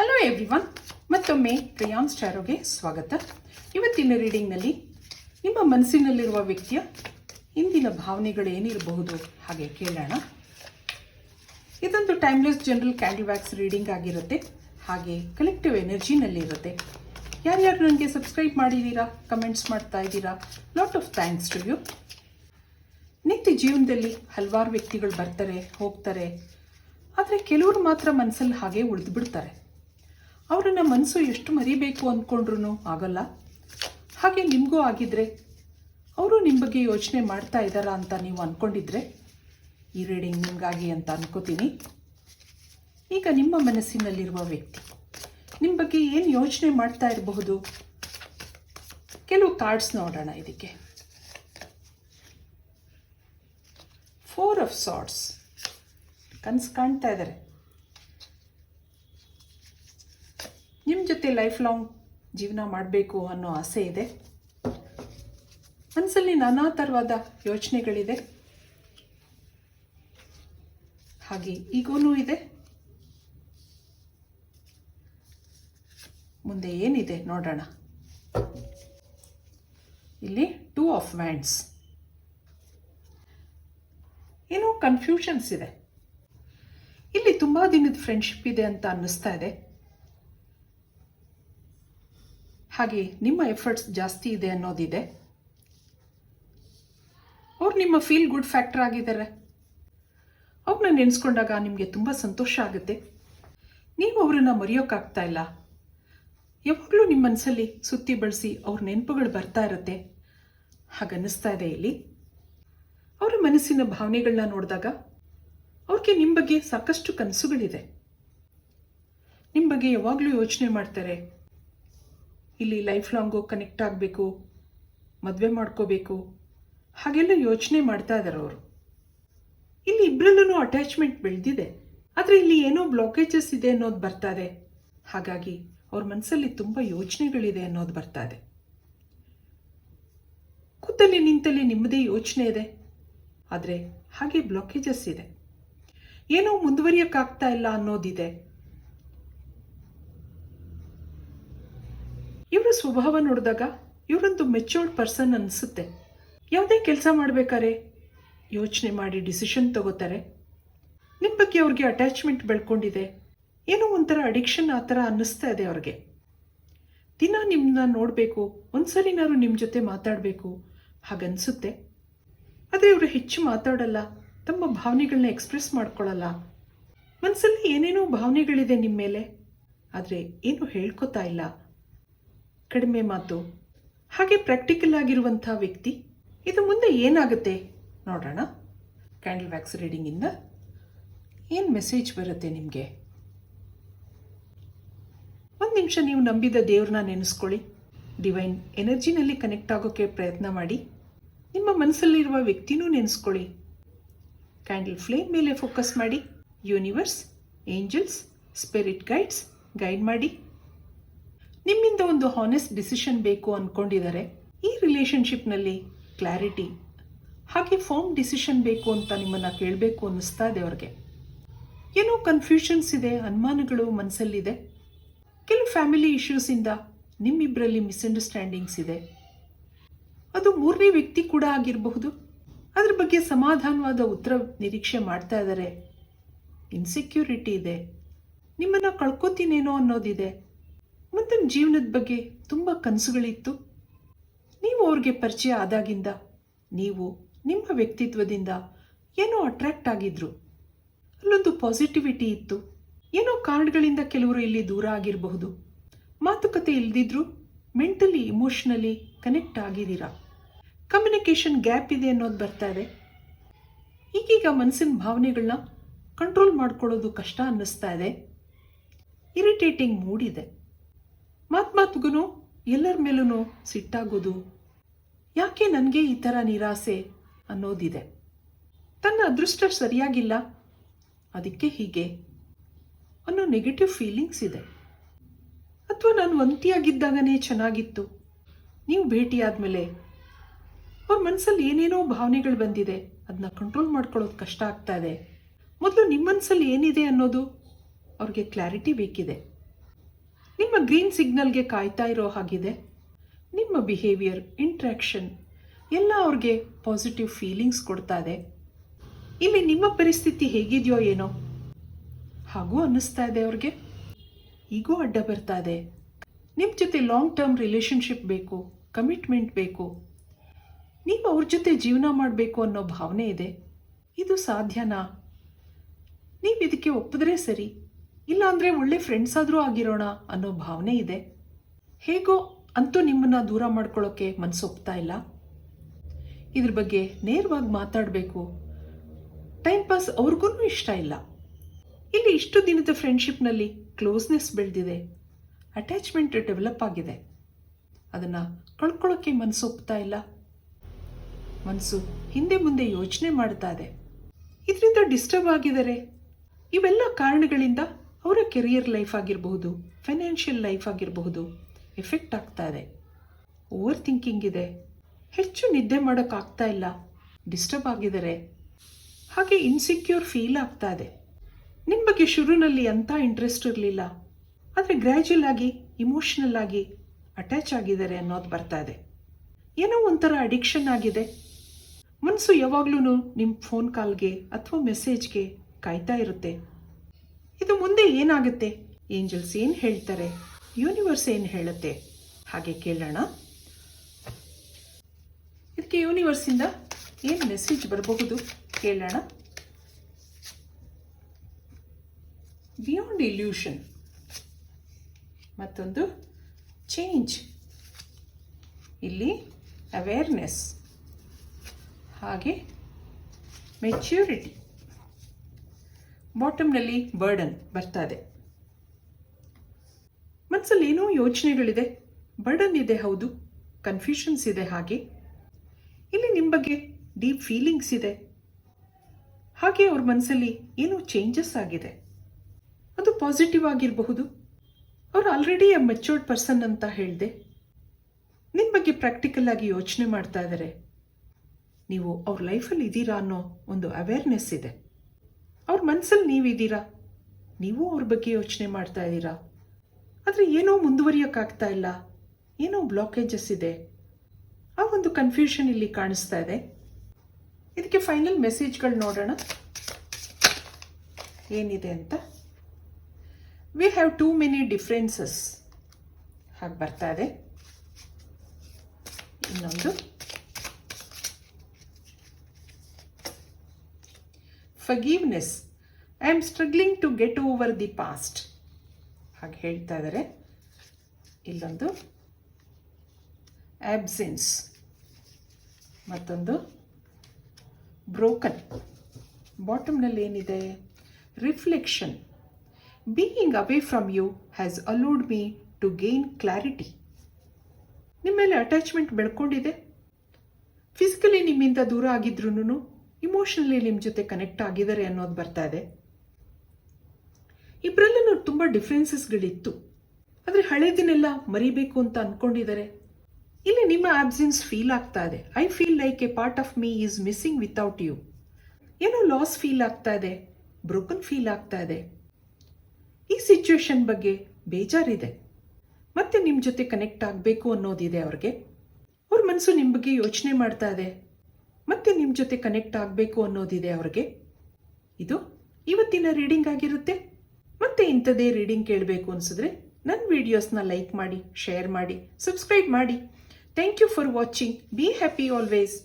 Hello everyone ಮತ್ತೊಮ್ಮೆ ಪ್ರಿಯಾನ್ಸ್ ಚಾರೋಗೆ ಸ್ವಾಗತ. ಇವತ್ತಿನ ರೀಡಿಂಗ್ನಲ್ಲಿ ನಿಮ್ಮ ಮನಸ್ಸಿನಲ್ಲಿರುವ ವ್ಯಕ್ತಿಯ ಇಂದಿನ ಭಾವನೆಗಳು ಏನಿರಬಹುದು ಹಾಗೆ ಕೇಳೋಣ. ಇದೊಂದು timeless general candy wax reading ಆಗಿರುತ್ತೆ. ಹಾಗೆ ಕಲೆಕ್ಟಿವ್ ಎನರ್ಜಿನಲ್ಲಿರುತ್ತೆ ಯಾರ್ಯಾರು ನನಗೆ ಸಬ್ಸ್ಕ್ರೈಬ್ ಮಾಡಿದ್ದೀರಾ ಕಮೆಂಟ್ಸ್ ಮಾಡ್ತಾ ಇದ್ದೀರಾ lot of thanks to you ನಿತ್ಯ ಜೀವನದಲ್ಲಿ ಹಲವಾರು ವ್ಯಕ್ತಿಗಳು ಬರ್ತಾರೆ, ಹೋಗ್ತಾರೆ. ಆದರೆ ಕೆಲವರು ಮಾತ್ರ ಮನಸ್ಸಲ್ಲಿ ಹಾಗೆ ಉಳಿದು ಬಿಡ್ತಾರೆ. ಅವರನ್ನ ಮನಸ್ಸು ಎಷ್ಟು ಮರಿಬೇಕು ಅಂದ್ಕೊಂಡ್ರೂ ಆಗಲ್ಲ. ಹಾಗೆ ನಿಮಗೂ ಆಗಿದ್ರೆ, ಅವರು ನಿಮ್ಮ ಬಗ್ಗೆ ಯೋಚನೆ ಮಾಡ್ತಾ ಇದ್ದಾರಾ ಅಂತ ನೀವು ಅಂದ್ಕೊಂಡಿದ್ರೆ ಈ ರೀಡಿಂಗ್ ನಿಮಗಾಗಿ ಅಂತ ಅನ್ಕೋತೀನಿ. ಈಗ ನಿಮ್ಮ ಮನಸ್ಸಿನಲ್ಲಿರುವ ವ್ಯಕ್ತಿ ನಿಮ್ಮ ಬಗ್ಗೆ ಏನು ಯೋಚನೆ ಮಾಡ್ತಾ ಇರಬಹುದು? ಕೆಲವು ಕಾರ್ಡ್ಸ್ ನೋಡೋಣ ಇದಕ್ಕೆ. ಫೋರ್ ಆಫ್ ಸಾಟ್ಸ್ ಕನಸು ಕಾಣ್ತಾ ಇದ್ದಾರೆ ನಿಮ್ಮ ಜೊತೆ ಲೈಫ್ ಲಾಂಗ್ ಜೀವನ ಮಾಡಬೇಕು ಅನ್ನೋ ಆಸೆ ಇದೆ. ಮನಸ್ಸಲ್ಲಿ ನಾನಾ ಥರವಾದ ಯೋಚನೆಗಳಿದೆ. ಹಾಗೆ ಈಗೂ ಇದೆ. ಮುಂದೆ ಏನಿದೆ ನೋಡೋಣ. ಇಲ್ಲಿ ಟೂ ಆಫ್ ವ್ಯಾಂಡ್ಸ್ ಏನೋ ಕನ್ಫ್ಯೂಷನ್ಸ್ ಇದೆ. ಇಲ್ಲಿ ತುಂಬ ದಿನದ ಫ್ರೆಂಡ್ಶಿಪ್ ಇದೆ ಅಂತ ಅನ್ನಿಸ್ತಾ ಇದೆ. ಹಾಗೆ ನಿಮ್ಮ ಎಫರ್ಟ್ಸ್ ಜಾಸ್ತಿ ಇದೆ ಅನ್ನೋದಿದೆ? ಅವ್ರು ನಿಮ್ಮ ಫೀಲ್ ಗುಡ್ ಫ್ಯಾಕ್ಟರ್ ಆಗಿದ್ದಾರೆ. ಅವ್ರನ್ನ ನೆನೆಸ್ಕೊಂಡಾಗ ನಿಮಗೆ ತುಂಬ ಸಂತೋಷ ಆಗುತ್ತೆ. ನೀವು ಅವರನ್ನು ಮರೆಯೋಕ್ಕಾಗ್ತಾ ಇಲ್ಲ. ಯಾವಾಗಲೂ ನಿಮ್ಮ ಮನಸ್ಸಲ್ಲಿ ಸುತ್ತಿ ಬಳಸಿ ಅವ್ರ ನೆನಪುಗಳು ಬರ್ತಾ ಇರುತ್ತೆ. ಹಾಗನ್ನಿಸ್ತಾ ಇದೆ ಇಲ್ಲಿ. ಅವರ ಮನಸ್ಸಿನ ಭಾವನೆಗಳನ್ನ ನೋಡಿದಾಗ ಅವ್ರಿಗೆ ನಿಮ್ಮ ಬಗ್ಗೆ ಸಾಕಷ್ಟು ಕನಸುಗಳಿದೆ. ನಿಮ್ಮ ಬಗ್ಗೆ ಯಾವಾಗಲೂ ಯೋಚನೆ ಮಾಡ್ತಾರೆ. ಇಲ್ಲಿ ಲೈಫ್ ಲಾಂಗು ಕನೆಕ್ಟ್ ಆಗಬೇಕು, ಮದುವೆ ಮಾಡ್ಕೋಬೇಕು, ಹಾಗೆಲ್ಲ ಯೋಚನೆ ಮಾಡ್ತಾ ಇದ್ದಾರೆ ಅವರು. ಇಲ್ಲಿ ಇಬ್ಬರಲ್ಲೂ ಅಟ್ಯಾಚ್ಮೆಂಟ್ ಬೆಳೆದಿದೆ. ಆದರೆ ಇಲ್ಲಿ ಏನೋ ಬ್ಲಾಕೇಜಸ್ ಇದೆ ಅನ್ನೋದು ಬರ್ತಾ ಇದೆ. ಹಾಗಾಗಿ ಅವ್ರ ಮನಸ್ಸಲ್ಲಿ ತುಂಬ ಯೋಚನೆಗಳಿದೆ ಅನ್ನೋದು ಬರ್ತಾ ಇದೆ. ಕೂತಲ್ಲಿ ನಿಂತಲ್ಲಿ ನಿಮ್ಮದೇ ಯೋಚನೆ ಇದೆ. ಆದರೆ ಹಾಗೆ ಬ್ಲಾಕೇಜಸ್ ಇದೆ. ಏನೋ ಮುಂದುವರಿಯೋಕ್ಕಾಗ್ತಾ ಇಲ್ಲ ಅನ್ನೋದಿದೆ. ಇವರ ಸ್ವಭಾವ ನೋಡಿದಾಗ ಇವರೊಂದು ಮೆಚೂರ್ಡ್ ಪರ್ಸನ್ ಅನಿಸುತ್ತೆ. ಯಾವುದೇ ಕೆಲಸ ಮಾಡಬೇಕಾರೆ ಯೋಚನೆ ಮಾಡಿ ಡಿಸಿಷನ್ ತಗೋತಾರೆ. ನಿಮ್ಮ ಬಗ್ಗೆ ಅವ್ರಿಗೆ ಅಟ್ಯಾಚ್ಮೆಂಟ್ ಬೆಳ್ಕೊಂಡಿದೆ. ಏನೋ ಒಂಥರ ಅಡಿಕ್ಷನ್ ಆ ಥರ ಅನ್ನಿಸ್ತಾ ಇದೆ ಅವ್ರಿಗೆ. ದಿನ ನಿಮ್ಮನ್ನ ನೋಡಬೇಕು ಒಂದ್ಸರಿನಾರು ನಿಮ್ಮ ಜೊತೆ ಮಾತಾಡಬೇಕು, ಹಾಗನ್ಸುತ್ತೆ. ಆದರೆ ಇವರು ಹೆಚ್ಚು ಮಾತಾಡಲ್ಲ, ತಮ್ಮ ಭಾವನೆಗಳನ್ನ ಎಕ್ಸ್ಪ್ರೆಸ್ ಮಾಡ್ಕೊಳ್ಳಲ್ಲ ಮನಸ್ಸಲ್ಲಿ ಏನೇನೋ ಭಾವನೆಗಳಿದೆ ನಿಮ್ಮ ಮೇಲೆ, ಆದರೆ ಏನು ಹೇಳ್ಕೊತಾ ಇಲ್ಲ. ಕಡಿಮೆ ಮಾತು, ಹಾಗೆ ಪ್ರಾಕ್ಟಿಕಲ್ ಆಗಿರುವಂಥ ವ್ಯಕ್ತಿ. ಇದು ಮುಂದೆ ಏನಾಗುತ್ತೆ ನೋಡೋಣ. ಕ್ಯಾಂಡಲ್ ವ್ಯಾಕ್ಸ್ ರೀಡಿಂಗಿಂದ ಏನು ಮೆಸೇಜ್ ಬರುತ್ತೆ ನಿಮಗೆ? ಒಂದು ನಿಮಿಷ ನೀವು ನಂಬಿದ ದೇವ್ರನ್ನ ನೆನೆಸ್ಕೊಳ್ಳಿ. ಡಿವೈನ್ ಎನರ್ಜಿನಲ್ಲಿ ಕನೆಕ್ಟ್ ಆಗೋಕ್ಕೆ ಪ್ರಯತ್ನ ಮಾಡಿ. ನಿಮ್ಮ ಮನಸ್ಸಲ್ಲಿರುವ ವ್ಯಕ್ತಿನೂ ನೆನೆಸ್ಕೊಳ್ಳಿ. ಕ್ಯಾಂಡಲ್ ಫ್ಲೇಮ್ ಮೇಲೆ ಫೋಕಸ್ ಮಾಡಿ. Universe angels spirit guides guide ಮಾಡಿ. ನಿಮ್ಮಿಂದ ಒಂದು ಹಾನೆಸ್ಟ್ ಡಿಸಿಷನ್ ಬೇಕು ಅಂದ್ಕೊಂಡಿದ್ದಾರೆ ಈ ರಿಲೇಷನ್ಶಿಪ್ನಲ್ಲಿ ಕ್ಲಾರಿಟಿ ಹಾಗೆ ಫಾರ್ಮ್ ಡಿಸಿಷನ್ ಬೇಕು ಅಂತ ನಿಮ್ಮನ್ನು ಕೇಳಬೇಕು ಅನ್ನಿಸ್ತಾ ಇದೆ ಅವ್ರಿಗೆ. ಏನೋ ಕನ್ಫ್ಯೂಷನ್ಸ್ ಇದೆ, ಅನುಮಾನಗಳು ಮನಸ್ಸಲ್ಲಿದೆ ಕೆಲವು ಫ್ಯಾಮಿಲಿ ಇಶ್ಯೂಸಿಂದ ನಿಮ್ಮಿಬ್ಬರಲ್ಲಿ ಮಿಸ್ಅಂಡರ್ಸ್ಟ್ಯಾಂಡಿಂಗ್ಸ್ ಇದೆ. ಅದು ಮೂರನೇ ವ್ಯಕ್ತಿ ಕೂಡ ಆಗಿರಬಹುದು. ಅದ್ರ ಬಗ್ಗೆ ಸಮಾಧಾನವಾದ ಉತ್ತರ ನಿರೀಕ್ಷೆ ಮಾಡ್ತಾ ಇದ್ದಾರೆ ಇನ್ಸೆಕ್ಯೂರಿಟಿ ಇದೆ. ನಿಮ್ಮನ್ನು ಕಳ್ಕೊತೀನೇನೋ ಅನ್ನೋದಿದೆ. ಮುಂದಿನ ಜೀವನದ ಬಗ್ಗೆ ತುಂಬ ಕನಸುಗಳಿತ್ತು. ನೀವು ಅವ್ರಿಗೆ ಪರಿಚಯ ಆದಾಗಿಂದ, ನೀವು ನಿಮ್ಮ ವ್ಯಕ್ತಿತ್ವದಿಂದ ಏನೋ ಅಟ್ರಾಕ್ಟ್ ಆಗಿದ್ರು. ಅಲ್ಲೊಂದು ಪಾಸಿಟಿವಿಟಿ ಇತ್ತು. ಏನೋ ಕಾರ್ಡ್ಗಳಿಂದ ಕೆಲವರು ಇಲ್ಲಿ ದೂರ ಆಗಿರಬಹುದು. ಮಾತುಕತೆ ಇಲ್ದಿದ್ರು ಮೆಂಟಲಿ ಇಮೋಷ್ನಲಿ ಕನೆಕ್ಟ್ ಆಗಿದ್ದೀರಾ? ಕಮ್ಯುನಿಕೇಷನ್ ಗ್ಯಾಪ್ ಇದೆ ಅನ್ನೋದು ಬರ್ತಾ ಇದೆ. ಈಗೀಗ ಮನಸ್ಸಿನ ಭಾವನೆಗಳನ್ನ ಕಂಟ್ರೋಲ್ ಮಾಡ್ಕೊಳ್ಳೋದು ಕಷ್ಟ ಅನ್ನಿಸ್ತಾ ಇದೆ. ಇರಿಟೇಟಿಂಗ್ ಮೂಡಿದೆ ಮಾತು ಮಾತುಗೂ ಎಲ್ಲರ ಮೇಲೂ ಸಿಟ್ಟಾಗೋದು. ಯಾಕೆ ನನಗೆ ಈ ಥರ ನಿರಾಸೆ ಅನ್ನೋದಿದೆ. ತನ್ನ ಅದೃಷ್ಟ ಸರಿಯಾಗಿಲ್ಲ. ಅದಕ್ಕೆ ಹೀಗೆ. ಅನ್ನೋ ನೆಗೆಟಿವ್ ಫೀಲಿಂಗ್ಸ್ ಇದೆ. ಅಥವಾ ನಾನು ಒಂಟಿಯಾಗಿದ್ದಾಗನೇ ಚೆನ್ನಾಗಿತ್ತು. ನೀವು ಭೇಟಿಯಾದಮೇಲೆ ಅವ್ರ ಮನಸ್ಸಲ್ಲಿ ಏನೇನೋ ಭಾವನೆಗಳು ಬಂದಿದೆ. ಅದನ್ನ ಕಂಟ್ರೋಲ್ ಮಾಡ್ಕೊಳ್ಳೋದು ಕಷ್ಟ ಆಗ್ತಾ ಇದೆ. ಮೊದಲು ನಿಮ್ಮ ಮನಸ್ಸಲ್ಲಿ ಏನಿದೆ ಅನ್ನೋದು ಅವ್ರಿಗೆ ಕ್ಲಾರಿಟಿ ಬೇಕಿದೆ. ನಿಮ್ಮ ಗ್ರೀನ್ ಸಿಗ್ನಲ್ಗೆ ಕಾಯ್ತಾ ಇರೋ ಹಾಗಿದೆ. ನಿಮ್ಮ ಬಿಹೇವಿಯರ್ ಇಂಟ್ರ್ಯಾಕ್ಷನ್ ಎಲ್ಲ ಅವ್ರಿಗೆ ಪಾಸಿಟಿವ್ ಫೀಲಿಂಗ್ಸ್ ಕೊಡ್ತಾ ಇದೆ. ಇಲ್ಲಿ ನಿಮ್ಮ ಪರಿಸ್ಥಿತಿ ಹೇಗಿದೆಯೋ ಏನೋ ಹಾಗೂ ಅನ್ನಿಸ್ತಾ ಇದೆ ಅವ್ರಿಗೆ. ಈಗೂ ಅಡ್ಡ ಬರ್ತಾ ಇದೆ. ನಿಮ್ಮ ಜೊತೆ ಲಾಂಗ್ ಟರ್ಮ್ ರಿಲೇಷನ್ಶಿಪ್ ಬೇಕು ಕಮಿಟ್ಮೆಂಟ್ ಬೇಕು. ನೀವು ಅವ್ರ ಜೊತೆ ಜೀವನ ಮಾಡಬೇಕು ಅನ್ನೋ ಭಾವನೆ ಇದೆ. ಇದು ಸಾಧ್ಯನಾ? ನೀವು ಇದಕ್ಕೆ ಒಪ್ಪಿದ್ರೆ ಸರಿ. ಇಲ್ಲಾಂದರೆ ಒಳ್ಳೆ ಫ್ರೆಂಡ್ಸ್ ಆದರೂ ಆಗಿರೋಣ ಅನ್ನೋ ಭಾವನೆ ಇದೆ. ಹೇಗೋ ಅಂತೂ ನಿಮ್ಮನ್ನು ದೂರ ಮಾಡ್ಕೊಳ್ಳೋಕ್ಕೆ ಮನಸ್ಸೊಪ್ತಾ ಇಲ್ಲ. ಇದ್ರ ಬಗ್ಗೆ ನೇರವಾಗಿ ಮಾತಾಡಬೇಕು. ಟೈಮ್ ಪಾಸ್ ಅವ್ರಿಗೂ ಇಷ್ಟ ಇಲ್ಲ. ಇಲ್ಲಿ ಇಷ್ಟು ದಿನದ ಫ್ರೆಂಡ್ಶಿಪ್ನಲ್ಲಿ ಕ್ಲೋಸ್ನೆಸ್ ಬೆಳೆದಿದೆ. ಅಟ್ಯಾಚ್ಮೆಂಟ್ ಡೆವಲಪ್ ಆಗಿದೆ. ಅದನ್ನು ಕಳ್ಕೊಳ್ಳೋಕ್ಕೆ ಮನಸ್ಸೊಪ್ತಾ ಇಲ್ಲ. ಮನಸ್ಸು ಹಿಂದೆ ಮುಂದೆ ಯೋಚನೆ ಮಾಡ್ತಾ ಇದೆ. ಇದರಿಂದ ಡಿಸ್ಟರ್ಬ್ ಆಗಿದ್ದಾರೆ. ಇವೆಲ್ಲ ಕಾರಣಗಳಿಂದ ಕೆರಿಯರ್ ಲೈಫ್ ಆಗಿರಬಹುದು ಫೈನಾನ್ಷಿಯಲ್ ಲೈಫ್ ಆಗಿರಬಹುದು ಎಫೆಕ್ಟ್ ಆಗ್ತಾ ಇದೆ. ಓವರ್ ಥಿಂಕಿಂಗ್ ಇದೆ. ಹೆಚ್ಚು ನಿದ್ದೆ ಮಾಡೋಕ್ಕಾಗ್ತಾ ಇಲ್ಲ. ಡಿಸ್ಟರ್ಬ್ ಆಗಿದ್ದಾರೆ. ಹಾಗೆ ಇನ್ಸೆಕ್ಯೂರ್ ಫೀಲ್ ಆಗ್ತಾ ಇದೆ. ನಿಮ್ಮ ಬಗ್ಗೆ ಶುರುನಲ್ಲಿ ಅಂಥ ಇಂಟ್ರೆಸ್ಟ್ ಇರಲಿಲ್ಲ. ಆದರೆ ಗ್ರ್ಯಾಜುಯಲ್ ಆಗಿ ಇಮೋಷ್ನಲ್ ಆಗಿ ಅಟ್ಯಾಚ್ ಆಗಿದ್ದಾರೆ ಅನ್ನೋದು ಬರ್ತಾ ಇದೆ. ಏನೋ ಒಂಥರ ಅಡಿಕ್ಷನ್ ಆಗಿದೆ. ಮನಸ್ಸು ಯಾವಾಗ್ಲೂ ನಿಮ್ಮ ಫೋನ್ ಕಾಲ್ಗೆ ಅಥವಾ ಮೆಸೇಜ್ಗೆ ಕಾಯ್ತಾ ಇರುತ್ತೆ. ಇದು ಮುಂದೆ ಏನಾಗುತ್ತೆ? ಏಂಜಲ್ಸ್ ಏನು ಹೇಳ್ತಾರೆ? ಯೂನಿವರ್ಸ್ ಏನು ಹೇಳುತ್ತೆ? ಹಾಗೆ ಕೇಳೋಣ. ಇದಕ್ಕೆ ಯೂನಿವರ್ಸಿಂದ ಏನು ಮೆಸೇಜ್ ಬರಬಹುದು? ಕೇಳೋಣ. Beyond illusion. ಮತ್ತೊಂದು ಚೇಂಜ್. ಇಲ್ಲಿ ಅವೇರ್ನೆಸ್. ಹಾಗೆ ಮೆಚ್ಯೂರಿಟಿ. ಬಾಟಮ್ನಲ್ಲಿ ಬರ್ಡನ್ ಬರ್ತಾ ಇದೆ. ಮನಸ್ಸಲ್ಲಿ ಏನೋ ಯೋಚನೆಗಳಿದೆ. ಬರ್ಡನ್ ಇದೆ ಹೌದು ಕನ್ಫ್ಯೂಷನ್ಸ್ ಇದೆ ಹಾಗೆ. ಇಲ್ಲಿ ನಿಮ್ಮ ಬಗ್ಗೆ ಡೀಪ್ ಫೀಲಿಂಗ್ಸ್ ಇದೆ. ಹಾಗೆ ಅವ್ರ ಮನಸ್ಸಲ್ಲಿ ಏನೋ ಚೇಂಜಸ್ ಆಗಿದೆ. ಅದು ಪಾಸಿಟಿವ್ ಆಗಿರಬಹುದು. ಅವ್ರು ಆಲ್ರೆಡಿ ಎ ಮೆಚೂರ್ಡ್ ಪರ್ಸನ್ ಅಂತ ಹೇಳಿದೆ. ನಿಮ್ಮ ಬಗ್ಗೆ ಪ್ರಾಕ್ಟಿಕಲ್ ಆಗಿ ಯೋಚನೆ ಮಾಡ್ತಾ ಇದ್ದಾರೆ ನೀವು ಅವ್ರ ಲೈಫಲ್ಲಿ ಇದ್ದೀರಾ ಅನ್ನೋ ಒಂದು ಅವೇರ್ನೆಸ್ ಇದೆ. ಅವ್ರ ಮನಸ್ಸಲ್ಲಿ ನೀವಿದ್ದೀರಾ? ನೀವು ಅವ್ರ ಬಗ್ಗೆ ಯೋಚನೆ ಮಾಡ್ತಾ ಇದ್ದೀರಾ? ಆದರೆ ಏನೋ ಮುಂದುವರಿಯೋಕ್ಕಾಗ್ತಾ ಇಲ್ಲ. ಏನೋ ಬ್ಲಾಕೇಜಸ್ ಇದೆ. ಆ ಒಂದು ಕನ್ಫ್ಯೂಷನ್ ಇಲ್ಲಿ ಕಾಣಿಸ್ತಾ ಇದೆ. ಇದಕ್ಕೆ ಫೈನಲ್ ಮೆಸೇಜ್ಗಳು ನೋಡೋಣ. ಏನಿದೆ ಅಂತ? We have too many differences ಹಾಗೆ ಬರ್ತಾ ಇದೆ. ಇನ್ನೊಂದು. Forgiveness I am struggling to get over the past ಹಾಗೆ ಹೇಳ್ತಾ ಇದ್ದಾರೆ ಇಲ್ಲೊಂದು ಆಬ್ಸೆನ್ಸ್ ಮತ್ತೊಂದು ಬ್ರೋಕನ್ ಬಾಟಮ್ನಲ್ಲಿ ಏನಿದೆ? Reflection being away from you has allowed me to gain clarity ನಿಮ್ಮ ಮೇಲೆ ಅಟ್ಯಾಚ್ಮೆಂಟ್ ಬೆಳ್ಕೊಂಡಿದೆ. ಫಿಸಿಕಲಿ ನಿಮ್ಮಿಂದ ದೂರ ಆಗಿದ್ರೂ ಇಮೋಷನಲಿ ನಿಮ್ಮ ಜೊತೆ ಕನೆಕ್ಟ್ ಆಗಿದ್ದಾರೆ ಅನ್ನೋದು ಬರ್ತಾ ಇದೆ. ಇಬ್ಬರಲ್ಲೂ ತುಂಬ ಡಿಫ್ರೆನ್ಸಸ್ಗಳಿತ್ತು ಆದರೆ ಹಳೇದಿನೆಲ್ಲ ಮರಿಬೇಕು ಅಂತ ಅಂದ್ಕೊಂಡಿದ್ದಾರೆ ಇಲ್ಲಿ ನಿಮ್ಮ ಆಬ್ಸೆನ್ಸ್ ಫೀಲ್ ಆಗ್ತಾ ಇದೆ. I feel like a part of me is missing without you ಏನೋ ಲಾಸ್ ಫೀಲ್ ಆಗ್ತಾ ಇದೆ. ಬ್ರೋಕನ್ ಫೀಲ್ ಆಗ್ತಾ ಇದೆ. ಈ ಸಿಚುವೇಶನ್ ಬಗ್ಗೆ ಬೇಜಾರಿದೆ. ಮತ್ತೆ ನಿಮ್ಮ ಜೊತೆ ಕನೆಕ್ಟ್ ಆಗಬೇಕು ಅನ್ನೋದಿದೆ ಅವ್ರಿಗೆ. ಅವ್ರ ಮನಸ್ಸು ನಿಮ್ಮ ಬಗ್ಗೆ ಯೋಚನೆ ಮಾಡ್ತಾ ಇದೆ. ಮತ್ತೆ ನಿಮ್ಮ ಜೊತೆ ಕನೆಕ್ಟ್ ಆಗಬೇಕು ಅನ್ನೋದಿದೆ ಅವ್ರಿಗೆ? ಇದು ಇವತ್ತಿನ ರೀಡಿಂಗ್ ಆಗಿರುತ್ತೆ. ಮತ್ತೆ ಇಂಥದೇ ರೀಡಿಂಗ್ ಕೇಳಬೇಕು ಅನಿಸಿದ್ರೆ ನನ್ನ ವಿಡಿಯೋಸ್ನ ಲೈಕ್ ಮಾಡಿ ಶೇರ್ ಮಾಡಿ ಸಬ್ಸ್ಕ್ರೈಬ್ ಮಾಡಿ. Thank you for watching be happy always